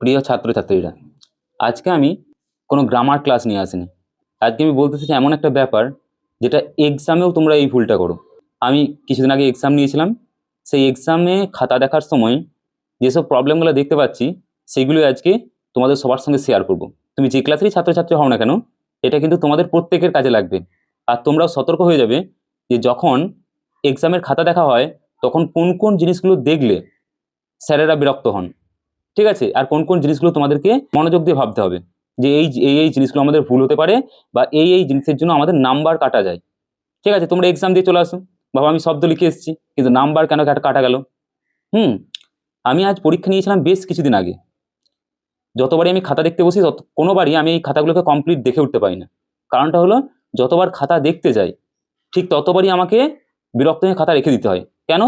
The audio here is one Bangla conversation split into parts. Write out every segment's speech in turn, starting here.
প্রিয় ছাত্রছাত্রীরা, আজকে আমি কোনো গ্রামার ক্লাস নিয়ে আসিনি। আজকে আমি বলতে চাইছি এমন একটা ব্যাপার, যেটা এক্সামেও তোমরা এই ভুলটা করো। আমি কিছুদিন আগে এক্সাম নিয়েছিলাম, সেই এক্সামে খাতা দেখার সময় যেসব প্রবলেমগুলো দেখতে পাচ্ছি সেগুলো আজকে তোমাদের সবার সঙ্গে শেয়ার করব। তুমি যে ক্লাসেরই ছাত্রছাত্রী হও না কেন, এটা কিন্তু তোমাদের প্রত্যেকের কাজে লাগবে। আর তোমরাও সতর্ক হয়ে যাবে যে যখন এক্সামের খাতা দেখা হয়, তখন কোন কোন জিনিসগুলো দেখলে স্যারেরা বিরক্ত হন। ঠিক আছে? আর কোন কোন জিনিসগুলো তোমাদেরকে মনোযোগ দিয়ে ভাবতে হবে? যে এই এই এই জিনিসগুলো আমাদের ভুল হতে পারে বা এই এই জিনিসের জন্য আমাদের নাম্বার কাটা যায়। ঠিক আছে? তোমরা এক্সাম দিয়ে চলে আসো। বাবা, আমি শব্দ লিখে এসেছি, কিন্তু নাম্বার কেন কাটা গেল? হুম, আমি আজ পরীক্ষা নিয়েছিলাম বেশ কিছুদিন আগে। যতবারই আমি খাতা দেখতে বসি কোনোবারই আমি এই খাতাগুলোকে কমপ্লিট দেখে উঠতে পারি না। কারণটা হলো, যতবার খাতা দেখতে যাই, ঠিক ততবারই আমাকে বিরক্ত হয়ে খাতা রেখে দিতে হয়। কেন?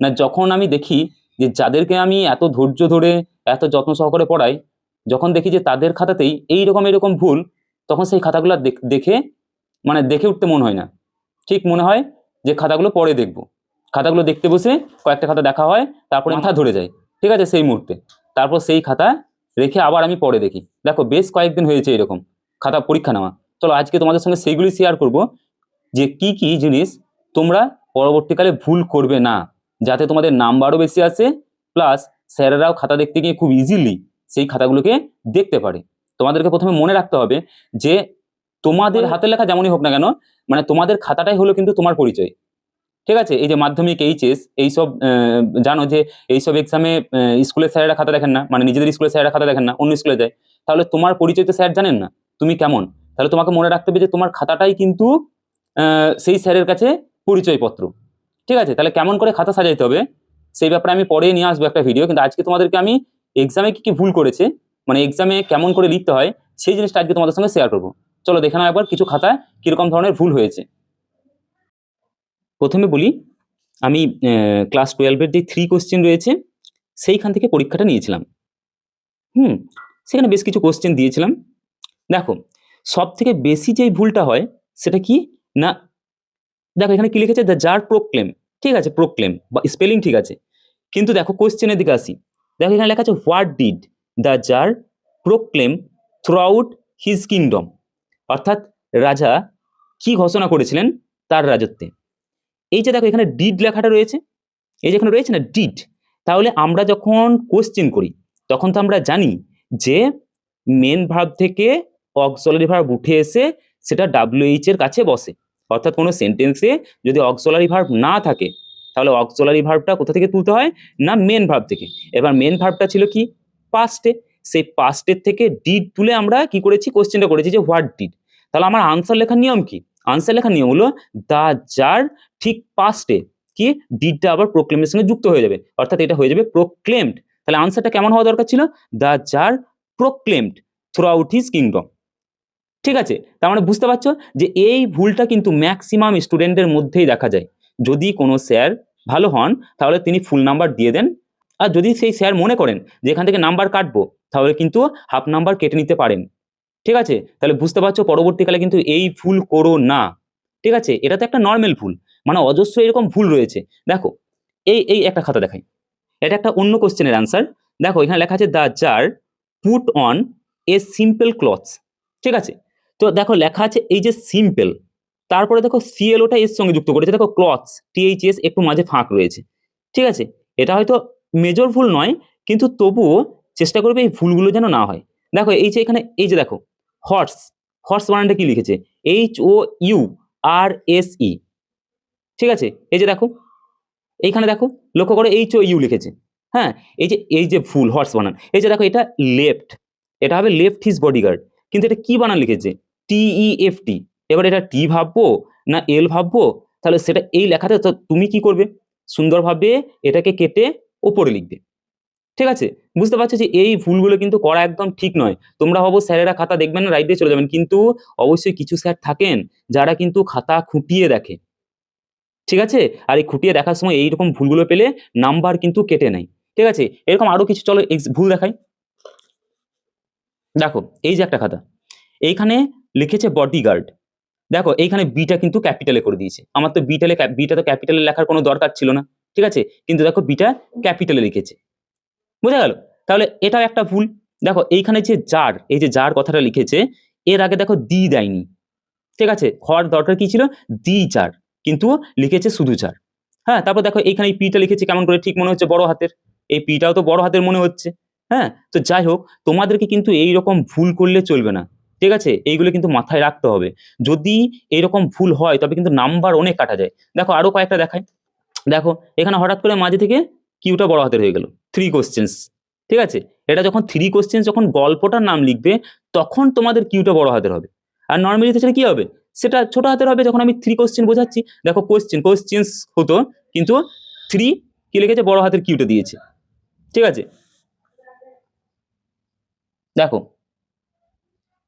না যখন আমি দেখি যে যাদেরকে আমি এত ধৈর্য ধরে এত যত্ন সহকারে পড়াই, যখন দেখি যে তাদের খাতাতেই এই রকম এরকম ভুল, তখন সেই খাতাগুলো দেখ- মানে দেখে উঠতে মন হয় না। ঠিক মনে হয় যে খাতাগুলো পরে দেখব। খাতাগুলো দেখতে বসে কয়েকটা খাতা দেখা হয়, তারপরে মাথা ধরে যায়। ঠিক আছে? সেই মুহূর্তে। তারপর সেই খাতা রেখে আবার আমি পরে দেখি। দেখো, বেশ কয়েকদিন হয়েছে এরকম খাতা পরীক্ষা নেওয়া। চলো, আজকে তোমাদের সঙ্গে সেইগুলি শেয়ার করব যে কি কি জিনিস তোমরা পরবর্তীকালে ভুল করবে না, যাতে তোমাদের নাম্বারও বেশি আসে প্লাস স্যারেরাও খাতা দেখতে গিয়ে খুব ইজিলি সেই খাতাগুলোকে দেখতে পারে। তোমাদেরকে প্রথমে মনে রাখতে হবে যে তোমাদের হাতের লেখা যেমনই হোক না কেন মানে তোমাদের খাতাটাই হলো কিন্তু তোমার পরিচয়। ঠিক আছে? এই যে মাধ্যমিক এইচএস এইসব জানো যে এইসব এক্সামে স্কুলের স্যারেরা খাতা দেখেন না মানে নিজেদের স্কুলের স্যারেরা খাতা দেখেন না অন্য স্কুলে যায়। তাহলে তোমার পরিচয় তো স্যার জানেন না তুমি কেমন? তাহলে তোমাকে মনে রাখতে হবে যে তোমার খাতাটাই কিন্তু আহ, সেই স্যারের কাছে পরিচয়পত্র। ঠিক আছে? তাহলে কেমন করে খাতা সাজাইতে হবে? সেই ব্যাপারে আমি পরে নিয়ে আসব একটা ভিডিও কিন্তু আজকে তোমাদেরকে আমি এক্সামে কি কি ভুল করেছে মানে এক্সামে কেমন করে লিখতে হয়, সেই জিনিসটা আজকে তোমাদের সঙ্গে শেয়ার করব। চলো দেখে নাও একবার কিছু খাতায় কীরকম ধরনের ভুল হয়েছে। প্রথমে বলি, আমি ক্লাস টুয়েলভের যে থ্রি কোশ্চেন রয়েছে, সেইখান থেকে পরীক্ষাটা নিয়েছিলাম। হুম, সেখানে বেশ কিছু কোশ্চেন দিয়েছিলাম। দেখো সব থেকে বেশি যেই ভুলটা হয়, সেটা কি? না, দেখো এখানে কি লিখেছে? দ্য জার প্রোক্লেম ঠিক আছে প্রোক্লেম বা স্পেলিং ঠিক আছে। কিন্তু দেখো কোশ্চেনের দিকে আসি। দেখো এখানে লেখা আছে what did the czar proclaim throughout his kingdom অর্থাৎ রাজা কি ঘোষণা করেছিলেন তার রাজত্বে? এই যে দেখো এখানে ডিড লেখাটা রয়েছে, এই যে এখানে রয়েছে না ডিড তাহলে আমরা যখন কোশ্চেন করি, তখন তো আমরা জানি যে মেন ভার্ব থেকে অক্সলারি ভার্ব উঠে এসে সেটা ডাব্লিউএইচ এর কাছে বসে। অর্থাৎ কোনো সেন্টেন্সে যদি অক্সোলারি ভার্ব না থাকে, তাহলে অক্সোলারি ভার্বটা কোথা থেকে তুলতে হয়? না মেন ভার্ব থেকে। এবার মেন ভার্বটা ছিল কি? পাস্টে সেই পাস্টের থেকে ডিড তুলে আমরা কি করেছি? কোশ্চেনটা করেছি যে হোয়াট ডিড তাহলে আমার আনসার লেখার নিয়ম কি? আনসার লেখার নিয়ম হলো দা যার ঠিক পাস্টে কি? ডিডটা আবার প্রোক্লেমের সঙ্গে যুক্ত হয়ে যাবে। অর্থাৎ এটা হয়ে যাবে প্রোক্লেমড তাহলে আনসারটা কেমন হওয়া দরকার ছিল? দ্য যার proclaimed throughout his kingdom ঠিক আছে? তার মানে বুঝতে পারছ যে এই ভুলটা কিন্তু ম্যাক্সিমাম স্টুডেন্টের মধ্যেই দেখা যায়। যদি কোনো স্যার ভালো হন, তাহলে তিনি ফুল নাম্বার দিয়ে দেন। আর যদি সেই স্যার মনে করেন যে এখান থেকে নাম্বার কাটবো, তাহলে কিন্তু হাফ নাম্বার কেটে নিতে পারেন। ঠিক আছে? তাহলে বুঝতে পারছ পরবর্তীকালে কিন্তু এই ভুল করো না। ঠিক আছে? এটা তো একটা নর্মাল ভুল। মানে অজস্র এরকম ভুল রয়েছে। দেখো, এই এই একটা খাতা দেখাই। এটা একটা অন্য কোশ্চেনের আনসার দেখো, এখানে লেখা আছে the czar put on a simple clothes ঠিক আছে? তো দেখো লেখা আছে এই যে সিম্পল তারপরে দেখো সিএলওটা এর সঙ্গে যুক্ত করেছে, দেখো ক্লথস টিএইচএস একটু মাঝে ফাঁক রয়েছে, ঠিক আছে? এটা হয়তো মেজর ভুল নয়, কিন্তু তবুও চেষ্টা করবে এই ভুলগুলো যেন না হয়। দেখো এই যে এখানে, এই যে দেখো হর্স হর্স বানানটা কি লিখেছে? H O U R S E ঠিক আছে? এই যে দেখো, এইখানে দেখো, লক্ষ্য করো এইচ ও ইউ লিখেছে হ্যাঁ? এই যে এই যে ফুল হর্স বানান এই যে দেখো এটা লেফট এটা হবে লেফট হিজ বডিগার্ড কিন্তু এটা কি বানান লিখেছে? টিই এফ টি এবার এটা টি ভাববো না এল ভাববো? তাহলে সেটা এই লেখাতে তো তুমি কি করবে? সুন্দরভাবে এটাকে কেটে ওপরে লিখবে। ঠিক আছে? বুঝতে পারছ যে এই ভুলগুলো কিন্তু করা একদম ঠিক নয়। তোমরা ভাবো স্যারেরা খাতা দেখবেন না, রাইট দিয়ে চলে যাবেন। কিন্তু অবশ্যই কিছু স্যার থাকেন যারা কিন্তু খাতা খুঁটিয়ে দেখে। ঠিক আছে? আর এই খুঁটিয়ে দেখার সময় এইরকম ভুলগুলো পেলে নাম্বার কিন্তু কেটে নেয়। ঠিক আছে? এরকম আরও কিছু চলো ভুল দেখাই। দেখো, এই যে একটা খাতা। এইখানে লিখেছে বডিগার্ড দেখো, এইখানে বিটা কিন্তু ক্যাপিটালে করে দিয়েছে। আমার তো বিটালে বিটা তো ক্যাপিটালে লেখার কোনো দরকার ছিল না, ঠিক আছে? কিন্তু দেখো বিটা ক্যাপিটালে লিখেছে। বোঝা গেল? তাহলে এটাও একটা ভুল। দেখো, এইখানে যে যার এই যে যার কথাটা লিখেছে, এর আগে দেখো দি দেয়নি। ঠিক আছে? হওয়ার দরকার কি ছিল? দি চার কিন্তু লিখেছে শুধু চার হ্যাঁ তারপর দেখো, এইখানে এই পিটা লিখেছে কেমন করে? ঠিক মনে হচ্ছে বড় হাতের। এই পিটাও তো বড় হাতের মনে হচ্ছে। হ্যাঁ? তো যাই হোক, তোমাদেরকে কিন্তু এই রকম ভুল করলে চলবে না। ঠিক আছে? এইগুলো কিন্তু মাথায় রাখতে হবে। যদি এরকম ভুল হয়, তবে কিন্তু নাম্বার অনেক কাটা যায়। দেখো আরও কয়েকটা দেখায় দেখো, এখানে হঠাৎ করে মাঝে থেকে কিউটা বড় হাতের হয়ে গেল। থ্রি কোশ্চেন্স ঠিক আছে? এটা যখন থ্রি কোশ্চেন্স যখন গল্পটার নাম লিখবে, তখন তোমাদের কিউটা বড় হাতের হবে। আর নর্মালি সেটা কী হবে? সেটা ছোট হাতের হবে যখন আমি থ্রি কোশ্চেন বোঝাচ্ছি। দেখো কোশ্চেন কোশ্চেন্স হতো, কিন্তু থ্রি কি লিখেছে? বড় হাতের কিউটা দিয়েছে। ঠিক আছে? দেখো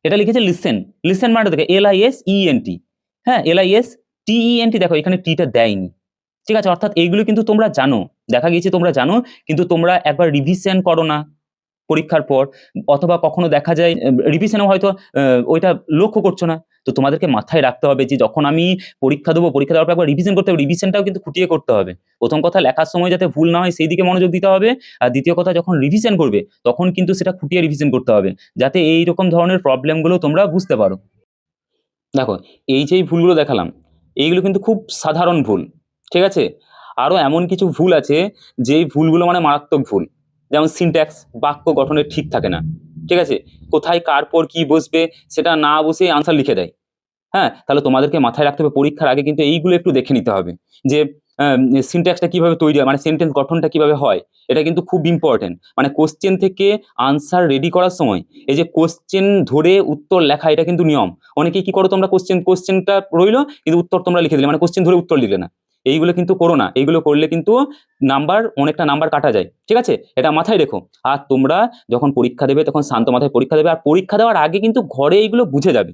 এটা লিখেছে লিসেন লিসেন মানে দেখো L I S E N T হ্যাঁ L I S T E N T দেখো, এখানে টিটা দেয়নি, ঠিক আছে? অর্থাৎ এইগুলো কিন্তু তোমরা জানো, দেখা গিয়েছে তোমরা জানো, কিন্তু তোমরা একবার রিভিশন করো না। পরীক্ষার পর, অথবা কখনো দেখা যায় রিভিশনেও হয়তো ওইটা লক্ষ্য করছ না। তো তোমাদেরকে মাথায় রাখতে হবে যে যখন আমি পরীক্ষা দেবো, পরীক্ষা দেওয়ার পর একবার রিভিশন করতে হবে রিভিশনটাও কিন্তু খুঁটিয়ে করতে হবে। প্রথম কথা, লেখার সময় যাতে ভুল না হয়, সেই দিকে মনোযোগ দিতে হবে। আর দ্বিতীয় কথা, যখন রিভিশন করবে, তখন কিন্তু সেটা খুঁটিয়ে রিভিশন করতে হবে, যাতে এই রকম ধরনের প্রবলেমগুলো তোমরা বুঝতে পারো। দেখো, এই যে ভুলগুলো দেখালাম, এইগুলো কিন্তু খুব সাধারণ ভুল, ঠিক আছে? আরও এমন কিছু ভুল আছে, যেই ভুলগুলো মানে মারাত্মক ভুল। যেমন সিনট্যাক্স বাক্য গঠনের ঠিক থাকে না। ঠিক আছে? কোথায় কার পর কি বসবে, সেটা না বসে আনসার লিখে দেয়। হ্যাঁ? তাহলে তোমাদেরকে মাথায় রাখতে হবে, পরীক্ষার আগে কিন্তু এইগুলো একটু দেখে নিতে হবে। যে সিনট্যাক্সটা কীভাবে তৈরি হয় মানে সেন্টেন্স গঠনটা কীভাবে হয়, এটা কিন্তু খুব ইম্পর্টেন্ট মানে কোশ্চেন থেকে আনসার রেডি করার সময়, এই যে কোশ্চেন ধরে উত্তর লেখা, এটা কিন্তু নিয়ম। অনেকেই কি করো তোমরা কোশ্চেন কোশ্চেনটা রইল, কিন্তু উত্তর তোমরা লিখে দিলে। মানে কোশ্চেন ধরে উত্তর লিখলে না। এইগুলো কিন্তু করো না, এইগুলো করলে কিন্তু নাম্বার অনেকটা নাম্বার কাটা যায়, ঠিক আছে? এটা মাথায় রেখো। আর তোমরা যখন পরীক্ষা দেবে, তখন শান্ত মাথায় পরীক্ষা দেবে, আর পরীক্ষা দেওয়ার আগে কিন্তু ঘরে এইগুলো বুঝে যাবে,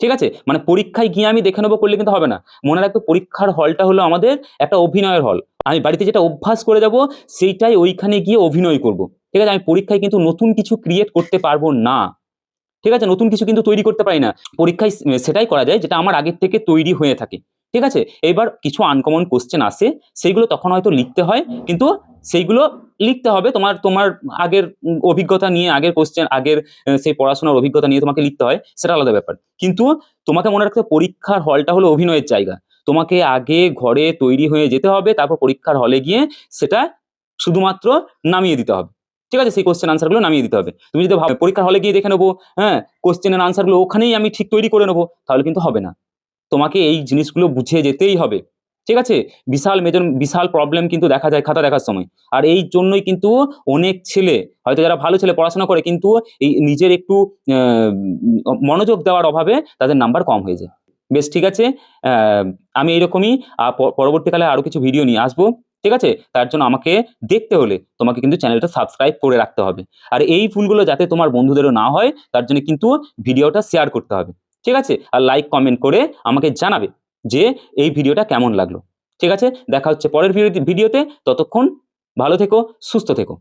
ঠিক আছে? মানে পরীক্ষায় গিয়ে আমি দেখে নেব করলে কিন্তু হবে না। মনে রাখবে পরীক্ষার হলটা হলো আমাদের একটা অভিনয়ের হল আমি বাড়িতে যেটা অভ্যাস করে যাব, সেইটাই ওইখানে গিয়ে অভিনয় করব, ঠিক আছে? আমি পরীক্ষায় কিন্তু নতুন কিছু ক্রিয়েট করতে পারব না, ঠিক আছে? নতুন কিছু কিন্তু তৈরি করতে পারি না। পরীক্ষায় সেটাই করা যায় যেটা আমার আগের থেকে তৈরি হয়ে থাকে। ঠিক আছে? এবার কিছু আনকমন কোশ্চেন আসে, সেইগুলো তখন হয়তো লিখতে হয়, কিন্তু সেইগুলো লিখতে হবে। তোমার তোমার আগের অভিজ্ঞতা নিয়ে, আগের কোশ্চেন আগের সেই পড়াশোনার অভিজ্ঞতা নিয়ে তোমাকে লিখতে হয়, সেটা আলাদা ব্যাপার। কিন্তু তোমাকে মনে রাখতে পরীক্ষার হলটা হলো অভিনয়ের জায়গা। তোমাকে আগে ঘরে তৈরি হয়ে যেতে হবে, তারপর পরীক্ষার হলে গিয়ে সেটা শুধুমাত্র নামিয়ে দিতে হবে। ঠিক আছে? সেই কোশ্চেন আনসারগুলো নামিয়ে দিতে হবে। তুমি যদি ভাবে, পরীক্ষার হলে গিয়ে দেখে নেব হ্যাঁ কোশ্চেনের আনসারগুলো ওখানেই আমি ঠিক তৈরি করে নেব, তাহলে কিন্তু হবে না। তোমাকে এই জিনিসগুলো বুঝে যেতেই হবে। ঠিক আছে? বিশাল মেজন বিশাল প্রবলেম কিন্তু দেখা যায় খাতা দেখার সময়। আর এই জন্যই কিন্তু অনেক ছেলে, হয়তো যারা ভালো ছেলে পড়াশোনা করে, কিন্তু এই নিজের একটু মনোযোগ দেওয়ার অভাবে তাদের নাম্বার কম হয়ে যায়। বেশ, ঠিক আছে? আমি এইরকমই পরবর্তীকালে আরও কিছু ভিডিও নিয়ে আসব। ঠিক আছে? তার জন্য আমাকে দেখতে হলে তোমাকে কিন্তু চ্যানেলটা সাবস্ক্রাইব করে রাখতে হবে। আর এই ভুলগুলো যাতে তোমার বন্ধুদেরও না হয়, তার জন্য কিন্তু ভিডিওটা শেয়ার করতে হবে। ঠিক আছে? আর লাইক কমেন্ট করে আমাকে জানাবে যে এই ভিডিওটা কেমন লাগল। ঠিক আছে? দেখা হচ্ছে পরের ভিডিও- ভিডিওতে ততক্ষণ ভালো থেকো, সুস্থ থেকো।